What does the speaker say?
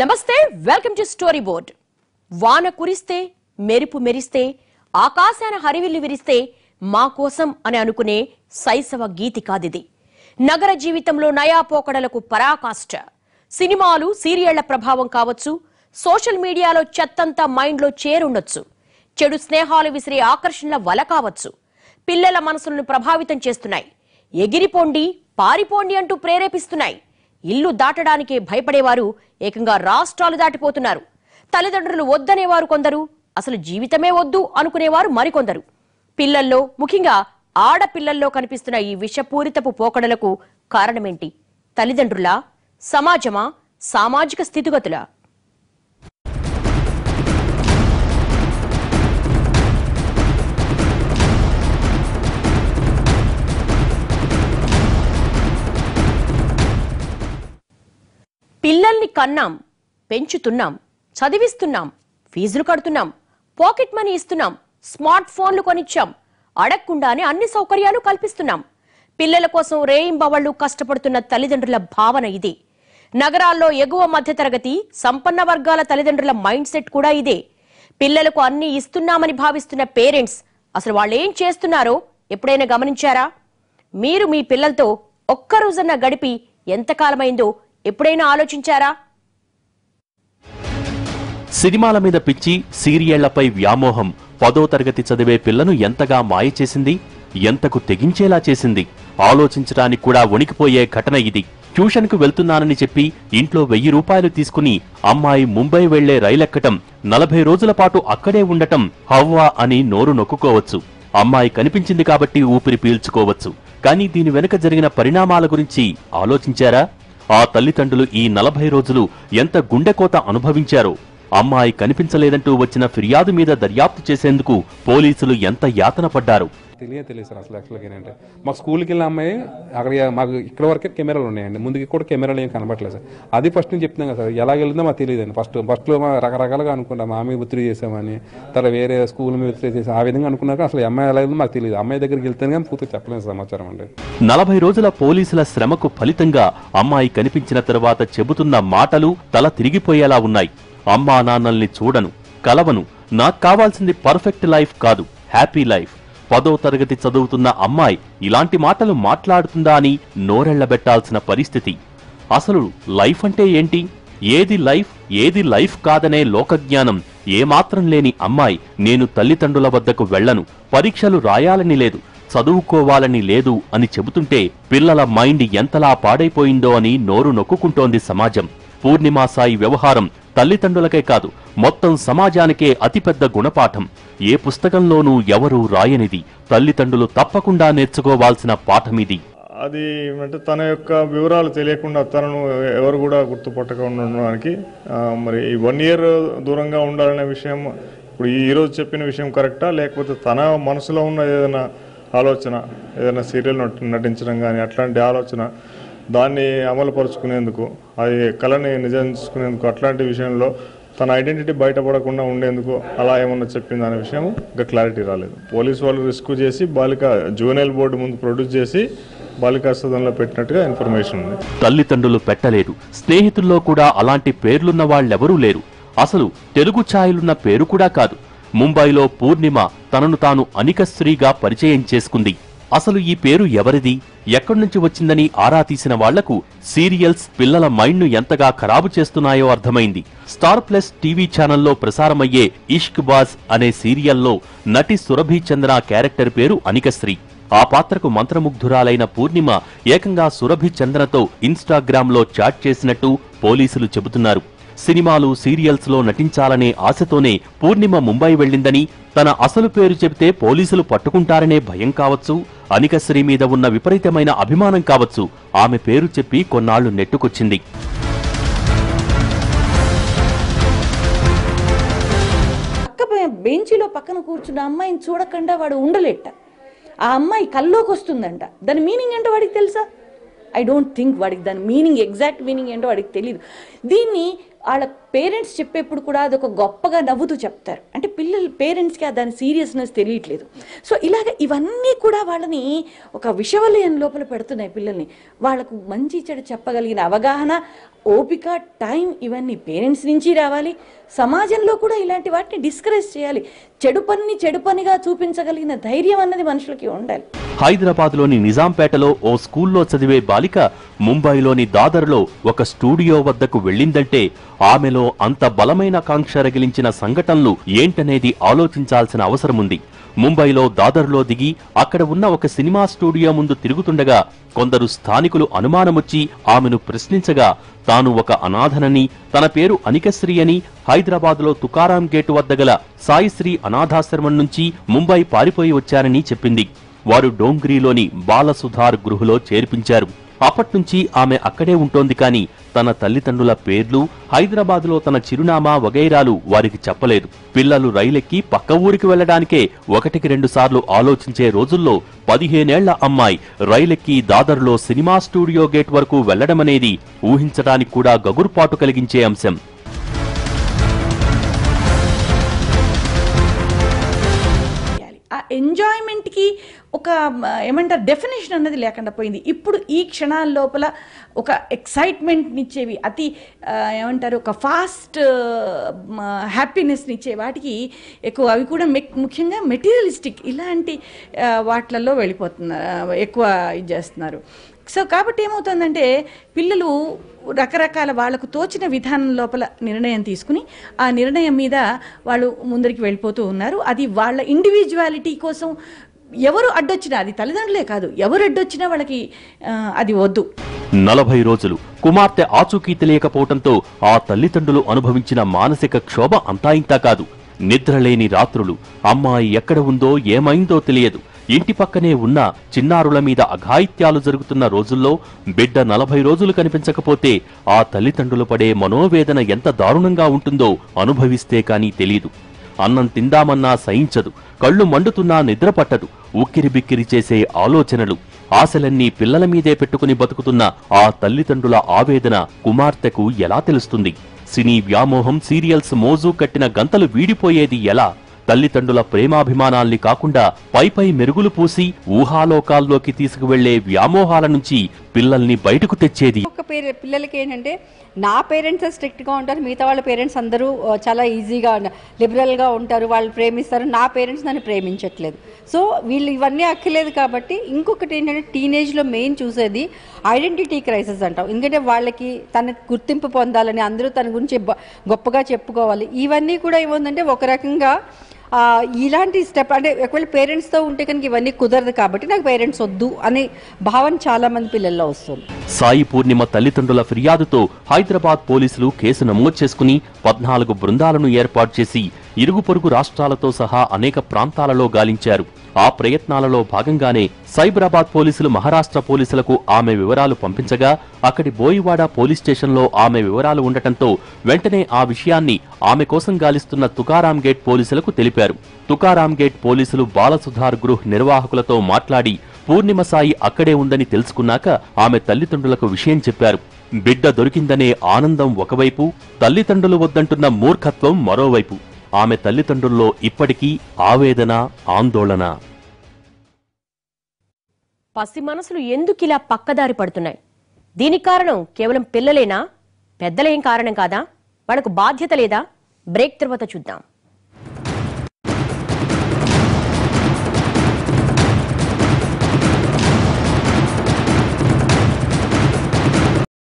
నమస్తే welcome to story board. వాన కురిస్తే మెరుపు మెరిస్తే ఆకాశాన హరివిల్లు విరిస్తే మా కోసం అని అనుకునే శైశవ గీతి కాదిది. నగర జీవితంలో నయా పోకడలకు పరాకాష్ట. సినిమాలు సీరియళ్ళ ప్రభావం కావచ్చు సోషల్ మీడియాలో చెత్తంతా మైండ్లో చేరుండొచ్చు. చెడు స్నేహాలు విసిరే ఆకర్షణల వల కావచ్చు. పిల్లల మనసులను ప్రభావితం చేస్తున్నాయి. ఎగిరిపోండి పారిపోండి అంటూ ప్రేరేపిస్తున్నాయి. ఇల్లు దాటడానికే భయపడేవారు ఏకంగా రాష్ట్రాలు దాటిపోతున్నారు. తల్లిదండ్రులు వద్దనేవారు కొందరు అసలు జీవితమే వద్దు అనుకునేవారు మరికొందరు. పిల్లల్లో ముఖ్యంగా ఆడపిల్లల్లో కనిపిస్తున్న ఈ విషపూరితపు పోకడలకు కారణమేంటి? తల్లిదండ్రులా? సమాజమా? సామాజిక స్థితిగతులా? పిల్లల్ని కన్నాం పెంచుతున్నాం చదివిస్తున్నాం ఫీజులు కడుతున్నాం పాకెట్ మనీ ఇస్తున్నాం స్మార్ట్ ఫోన్లు కొనిచ్చాం అడగకుండానే అన్ని సౌకర్యాలు కల్పిస్తున్నాం. పిల్లల కోసం రేయింబవళ్ళు కష్టపడుతున్న తల్లిదండ్రుల భావన ఇది. నగరాల్లో ఎగువ మధ్యతరగతి సంపన్న వర్గాల తల్లిదండ్రుల మైండ్ సెట్ కూడా ఇదే. పిల్లలకు అన్ని ఇస్తున్నామని భావిస్తున్న పేరెంట్స్ అసలు వాళ్ళు ఏం చేస్తున్నారో ఎప్పుడైనా గమనించారా? మీరు మీ పిల్లలతో ఒక్కరోజన్న గడిపి ఎంతకాలమైందో ఎప్పుడైనా ఆలోచించారా? సినిమాల మీద పిచ్చి సీరియళ్ళపై వ్యామోహం పదో తరగతి చదివే పిల్లను ఎంతగా మాయ చేసింది? ఎంతకు తెగించేలా చేసింది? ఆలోచించడానికి కూడా వణికిపోయే ఘటన ఇది. ట్యూషన్కు వెళ్తున్నానని చెప్పి ఇంట్లో వెయ్యి రూపాయలు తీసుకుని అమ్మాయి ముంబై వెళ్ళే రైలెక్కటం నలభై రోజుల పాటు అక్కడే ఉండటం హవ్వా అని నోరు నొక్కుకోవచ్చు. అమ్మాయి కనిపించింది కాబట్టి ఊపిరి పీల్చుకోవచ్చు. కానీ దీని వెనుక జరిగిన పరిణామాల గురించి ఆలోచించారా? ఆ తల్లిదండ్రులు ఈ నలభై రోజులు ఎంత గుండెకోత అనుభవించారో? అమ్మాయి కనిపించలేదంటూ వచ్చిన ఫిర్యాదు మీద దర్యాప్తు చేసేందుకు పోలీసులు ఎంత యాతన పడ్డారు? తెలియదు తెలియదు సార్ అసలు యాక్చువల్గా ఏంటంటే. మాకు స్కూల్కి వెళ్ళిన అమ్మాయి అక్కడ మాకు ఇక్కడ వరకే కెమెరాలు ఉన్నాయండి. ముందుకి కూడా కెమెరాలు ఏం కనబడలేదు సార్. అది ఫస్ట్ నేను చెప్తున్నాం కదా సార్ ఎలా వెళ్ళిందో మాకు తెలియదండి. ఫస్ట్ ఫస్ట్లో మా రకరకాలుగా అనుకున్నాం. మా మీద ఒత్తిడి చేసామని తర్వాత వేరే స్కూల్ మీద ఒత్తిడి చేసాం ఆ విధంగా అనుకున్నాక అసలు అమ్మాయి ఎలా వెళ్ళిందో మాకు తెలియదు. అమ్మాయి దగ్గరికి వెళ్తే కానీ పూర్తి చెప్పలేని సమాచారం అండి. నలభై రోజుల పోలీసుల శ్రమకు ఫలితంగా అమ్మాయి కనిపించిన తర్వాత చెబుతున్న మాటలు తల తిరిగిపోయేలా ఉన్నాయి. అమ్మా నాన్నల్ని చూడను కలవను. నాకు కావాల్సింది పర్ఫెక్ట్ లైఫ్ కాదు హ్యాపీ లైఫ్ పదో తరగతి చదువుతున్న అమ్మాయి ఇలాంటి మాటలు మాట్లాడుతుందా అని నోరెళ్ళబెట్టాల్సిన పరిస్థితి. అసలు లైఫ్ అంటే ఏంటి? ఏది లైఫ్ ఏది లైఫ్ కాదనే లోకజ్ఞానం ఏమాత్రం లేని అమ్మాయి నేను తల్లిదండ్రుల వద్దకు వెళ్ళను పరీక్షలు రాయాలని లేదు చదువుకోవాలని లేదు అని చెబుతుంటే పిల్లల మైండ్ ఎంతలా పాడైపోయిందో అని నోరు నొక్కుకుంటోంది సమాజం. పూర్ణిమా సాయి వ్యవహారం తల్లిదండ్రులకే కాదు మొత్తం సమాజానికే అతిపెద్ద గుణపాఠం. ఏ పుస్తకంలోనూ ఎవరూ రాయనిది. తల్లిదండ్రులు తప్పకుండా నేర్చుకోవాల్సిన పాఠమిది. అది అంటే తన యొక్క వివరాలు తెలియకుండా తనను ఎవరు కూడా గుర్తుపట్టక ఉండడానికి మరి ఈ వన్ ఇయర్ దూరంగా ఉండాలనే విషయం ఇప్పుడు ఈ రోజు చెప్పిన విషయం కరెక్టా? లేకపోతే తన మనసులో ఉన్న ఏదైనా ఆలోచన ఏదైనా సీరియల్ నటించడం కానీ అట్లాంటి ఆలోచన దాన్ని అమలుపరుచుకునేందుకు అది కళని నిజం చేసుకునేందుకు అట్లాంటి విషయంలో తన ఐడెంటిటీ బయటపడకుండా ఉండేందుకు అలా ఏమన్నా చెప్పింది అనే విషయం ఇంకా క్లారిటీ రాలేదు. పోలీసు వాళ్ళు రిస్క్ చేసి బాలిక జూనియల్ బోర్డు ముందు ప్రొడ్యూస్ చేసి బాలికా సదనంలో పెట్టినట్టుగా ఇన్ఫర్మేషన్ ఉంది. తల్లిదండ్రులు పెట్టలేరు స్నేహితుల్లో కూడా అలాంటి పేర్లున్న వాళ్ళెవరూ లేరు. అసలు తెలుగు ఛాయలున్న పేరు కూడా కాదు. ముంబైలో పూర్ణిమ తనను తాను అనికశ్రీగా పరిచయం చేసుకుంది. అసలు ఈ పేరు ఎవరిది? ఎక్కడ్నుంచి వచ్చిందని ఆరా తీసిన వాళ్ళకు సీరియల్స్ పిల్లల మైండ్ను ఎంతగా ఖరాబు చేస్తున్నాయో అర్థమైంది. స్టార్ ప్లస్ టీవీ ఛానల్లో ప్రసారమయ్యే ఇష్క్ బాజ్ అనే సీరియల్లో నటి సురభి చంద్ర క్యారెక్టర్ పేరు అనికశ్రీ. ఆ పాత్రకు మంత్రముగ్ధురాలైన పూర్ణిమ ఏకంగా సురభి చంద్రతో ఇన్స్టాగ్రామ్లో చాట్ చేసినట్టు పోలీసులు చెబుతున్నారు. సినిమాలు సీరియల్స్లో నటించాలనే ఆశతోనే పూర్ణిమ ముంబై వెళ్ళిందని తన అసలు పేరు చెబితే పోలీసులు పట్టుకుంటారనే భయం కావచ్చు అనికశ్రీ మీద ఉన్న విపరీతమైన అభిమానం కావచ్చు ఆమె పేరు చెప్పి కొన్నాళ్ళు నెట్టుకొచ్చింది. పక్క బె- బెంచిలో పక్కన కూర్చున్న అమ్మాయిని చూడకుండా వాడు ఉండలేట. ఆ అమ్మాయి కల్లోకి వస్తుందంట. దాని మీనింగ్ ఏంటో వాడికి తెలుసా? ఐ డోంట్ థింక్ వాడికి దాని మీనింగ్ ఎగ్జాక్ట్ మీనింగ్ ఏంటో వాడికి తెలియదు దీన్ని వాళ్ళ పేరెంట్స్ చెప్పేప్పుడు కూడా అదొక గొప్పగా నవ్వుతూ చెప్తారు. అంటే పిల్లలు పేరెంట్స్కి దాని సీరియస్నెస్ తెలియట్లేదు. సో ఇలాగ ఇవన్నీ కూడా వాళ్ళని ఒక విషవలయం లోపల పెడుతున్నాయి పిల్లల్ని. వాళ్ళకు మంచి చెడు చెప్పగలిగిన అవగాహన ఓపిక టైం ఇవన్నీ పేరెంట్స్ నుంచి రావాలి. సమాజంలో కూడా ఇలాంటి వాటిని డిస్కరేజ్ చేయాలి. చెడు పనిని చెడు పనిగా చూపించగలిగిన ధైర్యం అన్నది మనుషులకి ఉండాలి. హైదరాబాద్లోని నిజాంపేటలో ఓ స్కూల్లో చదివే బాలిక ముంబైలోని దాదర్లో ఒక స్టూడియో వద్దకు వెళ్ళిందంటే ఆమెలో అంత బలమైన కాంక్ష రగిలించిన సంఘటనలు ఏంటనేది ఆలోచించాల్సిన అవసరముంది. ముంబైలో దాదర్లో దిగి అక్కడ ఉన్న ఒక సినిమా స్టూడియో ముందు తిరుగుతుండగా కొందరు స్థానికులు అనుమానమొచ్చి ఆమెను ప్రశ్నించగా తాను ఒక అనాథనని తన పేరు అనికశ్రీ అని హైదరాబాద్లో తుకారాం గేటు వద్ద గల సాయిశ్రీ అనాథాశ్రమం నుంచి ముంబై పారిపోయి వచ్చారని చెప్పింది. వారు డోంగ్రీలోని బాలసుధార్ గృహలో చేర్పించారు. అప్పట్నుంచి ఆమె అక్కడే ఉంటోంది కాని తన తల్లిదండ్రుల పేర్లు హైదరాబాదులో తన చిరునామా వగైరాలు వారికి చెప్పలేదు. పిల్లలు రైలెక్కి పక్క ఊరికి వెళ్ళడానికే ఒకటికి రెండు సార్లు ఆలోచించే రోజుల్లో పదిహేనేళ్ళ అమ్మాయి రైలెక్కి దాదర్లో సినిమా స్టూడియో గేట్ వరకు వెళ్ళడమనేది ఊహించడానికి కూడా గగురుపాటు కలిగించే అంశం. ఆ ఎంజాయ్మెంట్కి ఒక ఏమంటారు డెఫినేషన్ అన్నది లేకుండా పోయింది. ఇప్పుడు ఈ క్షణాల లోపల ఒక ఎక్సైట్మెంట్నిచ్చేవి అతి ఏమంటారు ఒక ఫాస్ట్ హ్యాపీనెస్నిచ్చే వాటికి ఎక్కువ అవి కూడా మె ముఖ్యంగా మెటీరియలిస్టిక్ ఇలాంటి వాటిలలో వెళ్ళిపోతున్నారు ఎక్కువ ఇది చేస్తున్నారు. సో కాబట్టి ఏమవుతుందంటే పిల్లలు రకరకాల వాళ్ళకు తోచిన విధానం లోపల నిర్ణయం తీసుకుని ఆ నిర్ణయం మీద వాళ్ళు ముందరికి వెళ్ళిపోతూ ఉన్నారు. అది వాళ్ళ ఇండివిజువాలిటీ కోసం ఎవరు అడ్డొచ్చినా అది తల్లిదండ్రులే కాదు ఎవరు అడ్డొచ్చినా వాళ్ళకి అది వద్దు. నలభై రోజులు కుమార్తె ఆచూకీ తెలియకపోవటంతో ఆ తల్లిదండ్రులు అనుభవించిన మానసిక క్షోభ అంతా ఇంతా కాదు. నిద్రలేని రాత్రులు అమ్మాయి ఎక్కడ ఉందో ఏమైందో తెలియదు. ఇంటి పక్కనే ఉన్న చిన్నారుల మీద అఘాయిత్యాలు జరుగుతున్న రోజుల్లో బిడ్డ నలభై రోజులు కనిపించకపోతే ఆ తల్లిదండ్రులు పడే మనోవేదన ఎంత దారుణంగా ఉంటుందో అనుభవిస్తే కానీ తెలీదు. అన్నం తిందామన్నా సహించదు కళ్ళు మండుతున్నా నిద్ర పట్టదు ఉక్కిరి బిక్కిరి చేసే ఆలోచనలు ఆశలన్నీ పిల్లల మీదే పెట్టుకుని బతుకుతున్న ఆ తల్లిదండ్రుల ఆవేదన కుమార్తెకు ఎలా తెలుస్తుంది? సినీ వ్యామోహం సీరియల్స్ మోజు కట్టిన గంతలు వీడిపోయేది ఎలా? తల్లిదండ్రుల ప్రేమాభిమానాల్ని కాకుండా పైపై మెరుగులు పూసి ఊహాలోకాల్లోకి తీసుకువెళ్ళే వ్యామోహాల నుంచి పిల్లల్ని బయటకు తెచ్చేది. ఒక పేరు పిల్లలకి ఏంటంటే నా పేరెంట్స్ స్ట్రిక్ట్గా ఉంటారు మిగతా వాళ్ళ పేరెంట్స్ అందరూ చాలా ఈజీగా లిబరల్గా ఉంటారు వాళ్ళు ప్రేమిస్తారు. నా పేరెంట్స్ నన్ను ప్రేమించట్లేదు. సో వీళ్ళు ఇవన్నీ అక్కలేదు కాబట్టి ఇంకొకటి ఏంటంటే టీనేజ్లో మెయిన్ చూసేది ఐడెంటిటీ క్రైసిస్ అంటాం. ఎందుకంటే వాళ్ళకి తన గుర్తింపు పొందాలని అందరూ తన గురించి గొప్పగా చెప్పుకోవాలి. ఇవన్నీ కూడా ఏముందంటే ఒక రకంగా ఇలాంటి స్టెప్ అంటే ఒకవేళ పేరెంట్స్తో ఉంటే కనుక ఇవన్నీ కుదరదు కాబట్టి నాకు పేరెంట్స్ వద్దు అనే భావన చాలా మంది పిల్లల్లో వస్తుంది. సాయి పూర్ణిమ తల్లిదండ్రుల ఫిర్యాదుతో హైదరాబాద్ పోలీసులు కేసు నమోదు చేసుకుని పద్నాలుగు బృందాలను ఏర్పాటు చేసి ఇరుగు పొరుగు రాష్ట్రాలతో సహా అనేక ప్రాంతాలలో గాలించారు. ఆ ప్రయత్నాలలో భాగంగానే సైబరాబాద్ పోలీసులు మహారాష్ట్ర పోలీసులకు ఆమె వివరాలు పంపించగా అక్కడి బోయివాడ పోలీస్ స్టేషన్లో ఆమె వివరాలు ఉండటంతో వెంటనే ఆ విషయాన్ని ఆమె కోసం గాలిస్తున్న తుకారాం గేట్ పోలీసులకు తెలిపారు. తుకారాం గేట్ పోలీసులు బాలసుధార్ గృహ్ నిర్వాహకులతో మాట్లాడి పూర్ణిమ సాయి అక్కడే ఉందని తెలుసుకున్నాక ఆమె తల్లిదండ్రులకు విషయం చెప్పారు. బిడ్డ దొరికిందనే ఆనందం ఒకవైపు తల్లిదండ్రులు వద్దంటున్న మూర్ఖత్వం మరోవైపు. ఆమె తల్లిదండ్రుల్లో ఇప్పటికీ ఆవేదన ఆందోళన. పసి మనసులు ఎందుకిలా పక్కదారి పడుతున్నాయి? దీనికి కారణం కేవలం పిల్లలేనా? పెద్దలేం కారణం కాదా? వాళ్ళకు బాధ్యత లేదా? బ్రేక్ తర్వాత చూద్దాం.